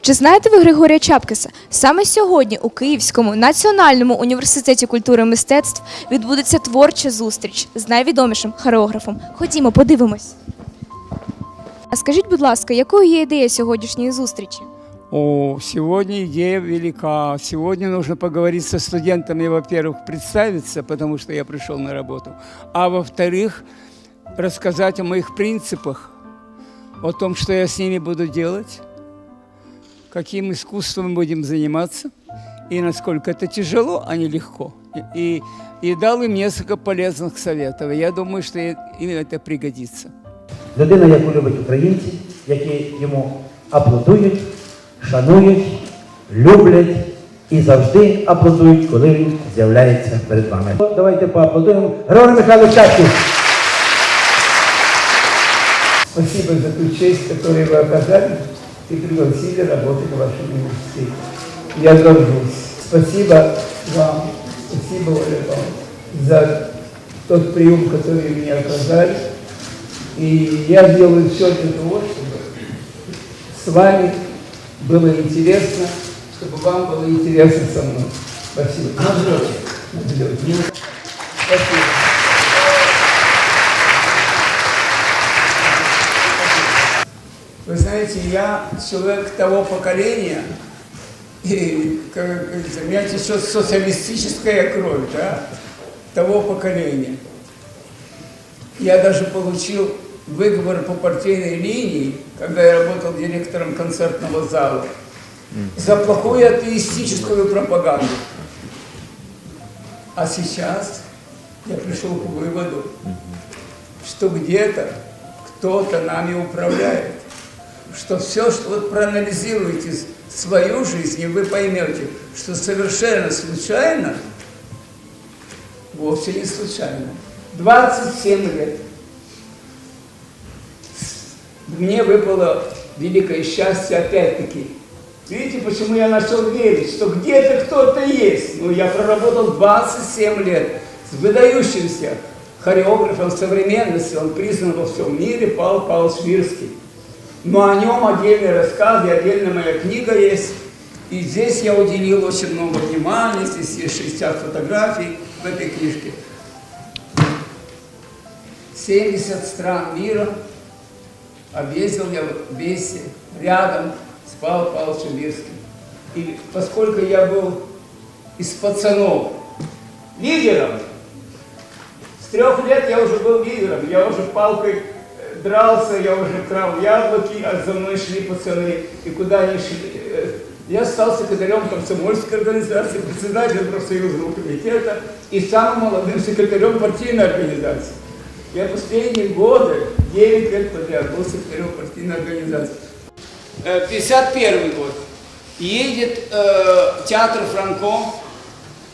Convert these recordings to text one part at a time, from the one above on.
Чи знаєте ви Григорія Чапкиса? Саме сьогодні у Київському національному університеті культури і мистецтв відбудеться творча зустріч з найвідомішим хореографом. Ходімо, подивимось. А скажіть, будь ласка, якою є ідея сьогоднішньої зустрічі? О, сегодня идея велика. Сегодня нужно поговорить со студентами, во-первых, представиться, потому что я пришел на работу, а во-вторых, рассказать о моих принципах, о том, что я с ними буду делать, каким искусством мы будем заниматься, и насколько это тяжело, а не легко. И, и дал им несколько полезных советов. И я думаю, что им это пригодится. Людина, яку любить українці, які йому аплодують, шанують, люблять і завжди аплодують, коли він з'являється перед вами. Давайте поаплодуємо. Григорій Михайлович Чапкін. Спасибо за ту честь, которую вы оказали и пригласили работать в вашем университете. Я горжусь. Спасибо вам, спасибо, Оля Павловна, за тот прием, который мне оказали. И я делаю все для того, чтобы с вами было интересно, чтобы вам было интересно со мной. Спасибо. На взлете. На взлете. Спасибо. Вы знаете, я человек того поколения, и, как говорится, у меня течет социалистическая кровь, да, того поколения. Я даже получил выговор по партийной линии, когда я работал директором концертного зала, за плохую атеистическую пропаганду. А сейчас я пришел к выводу, что где-то кто-то нами управляет. Что все, что вот проанализируете свою жизнь, и вы поймете, что совершенно случайно, вовсе не случайно. 27 лет. Мне выпало великое счастье опять-таки. Видите, почему я начал верить, что где-то кто-то есть. Ну, я проработал 27 лет с выдающимся хореографом современности. Он признан во всем мире, Павел Павлович Мирский. Но о нем отдельный рассказ и отдельная моя книга есть. И здесь я уделил очень много внимания, здесь есть 60 фотографий в этой книжке. 70 стран мира объездил я вместе, рядом с Павлом Павловичем Мирским. И поскольку я был из пацанов лидером, с трех лет я уже был лидером, я уже палкой дрался, я уже крал яблоки, а за мной шли пацаны, и куда они шли. э, Я стал секретарем комсомольской организации, председателем профсоюзного комитета и самым молодым секретарем партийной организации. Я последние годы, 9 лет подряд, был секретарем партийной организации. 51 год. Едет э, театр Франко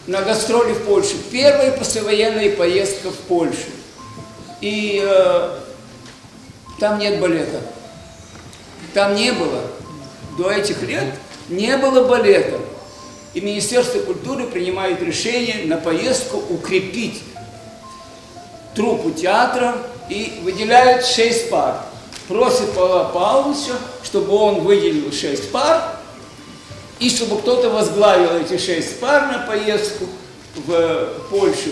на гастроли в Польшу. Первая послевоенная поездка в Польшу. И э, там нет балета. Там не было. До этих лет не было балета. И Министерство культуры принимает решение на поездку укрепить труппу театра и выделяют шесть пар. Просит Павла Павловича, чтобы он выделил шесть пар, и чтобы кто-то возглавил эти шесть пар на поездку в Польшу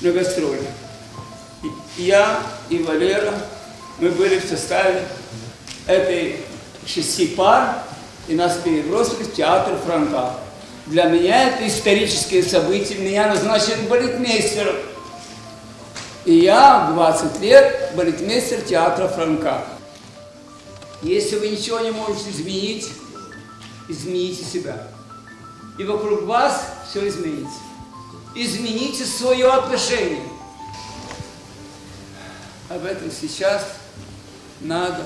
на гастроли. Я и Валера, мы были в составе этой шести пар, и нас перебросили в театр Франка. Для меня это историческое событие. Меня назначили балетмейстером. И я в 20 лет балетмейстер театра Франка. Если вы ничего не можете изменить, измените себя. И вокруг вас все изменится. Измените свое отношение. Об этом сейчас надо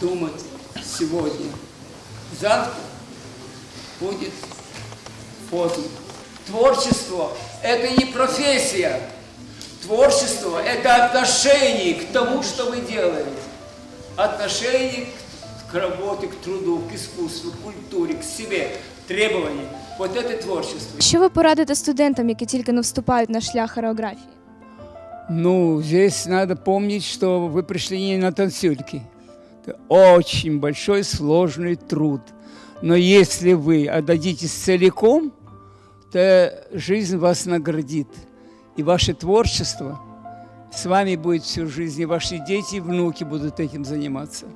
думать сегодня. Завтра будет поздно. Творчество – это не профессия. Творчество – это отношение к тому, что вы делаете. Отношение к, к работе, к труду, к искусству, к культуре, к себе, требования. Вот это творчество. Що ви порадите студентам, які тільки не вступають на шлях хореографії? Ну, здесь надо помнить, что вы пришли не на танцюльки. Это очень большой сложный труд. Но если вы отдадитесь целиком, то жизнь вас наградит. И ваше творчество с вами будет всю жизнь, и ваши дети и внуки будут этим заниматься.